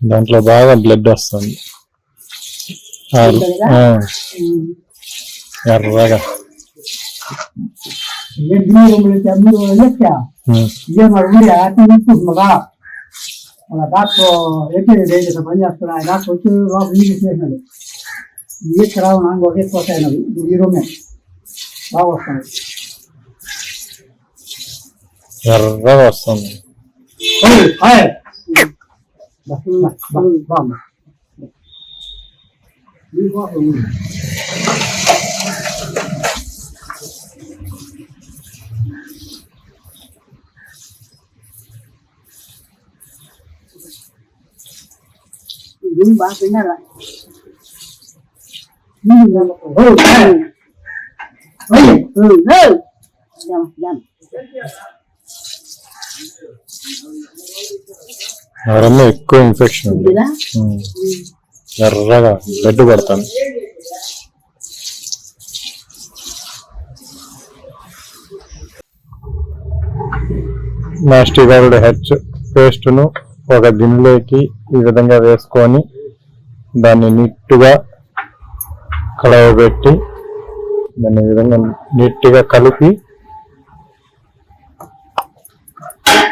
దాంట్లో బాగా బ్లడ్ వస్తుంది. ఆ, ఆ, ఎర్రగా అలా డాక్టర్ ఏపీ డైరీ పని చేస్తున్నా. ఆయన డాక్టర్ వచ్చి లోపల నీకు చేసినాడు ఈ ఇక్కడ నాకు ఒకే పోతాయి ఈ రూమే బాగా వస్తాయి ఎర్రగా వస్తుంది. bạc bạc bạc bạc đi qua rồi đúng ba cái này lại nhìn ra một hồi ừ ừ ừ dầm dầm ఎవరన్నా ఎక్కువ ఇన్ఫెక్షన్ ఉంది ఎర్రగా బ్లడ్ పడుతుంది మాస్టిగారుడు హెచ్ పేస్ట్ను ఒక గిన్నెలోకి ఈ విధంగా వేసుకొని దాన్ని నీట్గా కలవబెట్టి దాన్ని ఈ విధంగా నీట్గా కలిపి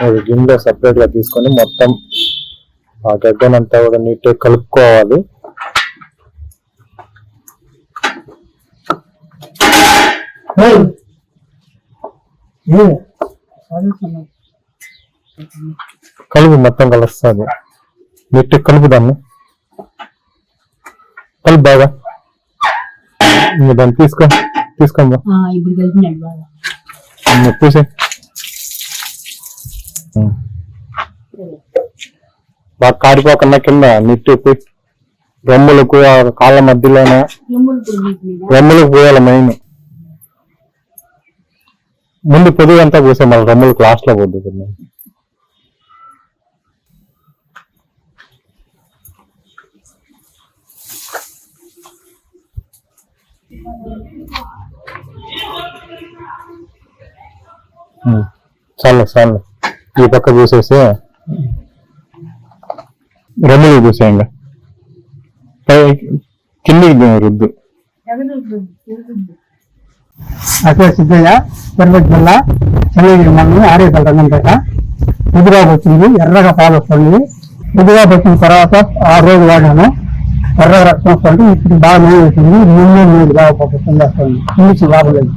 ఒక గిన్నెలో సపరేట్గా తీసుకొని మొత్తం ఆ గడ్డనంతా కూడా నీట్గా కలుపుకోవాలి. కలుపు మొత్తం కలుస్తుంది. నీట్గా కలుపు దాన్ని. కలుపు బాగా. దాన్ని తీసుకో తీసుకోమ్మా. ఆ, ఇప్పుడు కలిపినాడు బాగా. ఇంకా బాగా కారిపోకుండా కింద నీట్గా రొమ్ములకు కాళ్ళ మధ్యలోనే రొమ్ములకు పోయాలి మెయిన్. ముందు పొదుగు అంతా పూసే మళ్ళీ రొమ్ములకు లాస్ట్లో పోతుంది చాలు చాలు. ఈ పక్క చూసేసి రొమ్ములకు చూసే ఇంకా పై కిందికి రుద్దు ఎగరుతుంది, ఎగురుతుంది. అదే సిద్ధయ్య తిరుపతి జిల్లా చెన్నగిరి మండలం ఆర్యపల్లి రంగంపేట ముదిరాకు వచ్చింది ఎర్రగా పాలు వస్తుంది ముదిరాకు వచ్చిన తర్వాత ఆరు రోజులు వాడాను ఎర్రగా రక్తం వస్తుంది ఇప్పుడు బాగా నూనె వచ్చింది ముందు నీళ్ళు బాగా పడుతుంది వస్తుంది ఇంగ్లీష్ లాభలేదు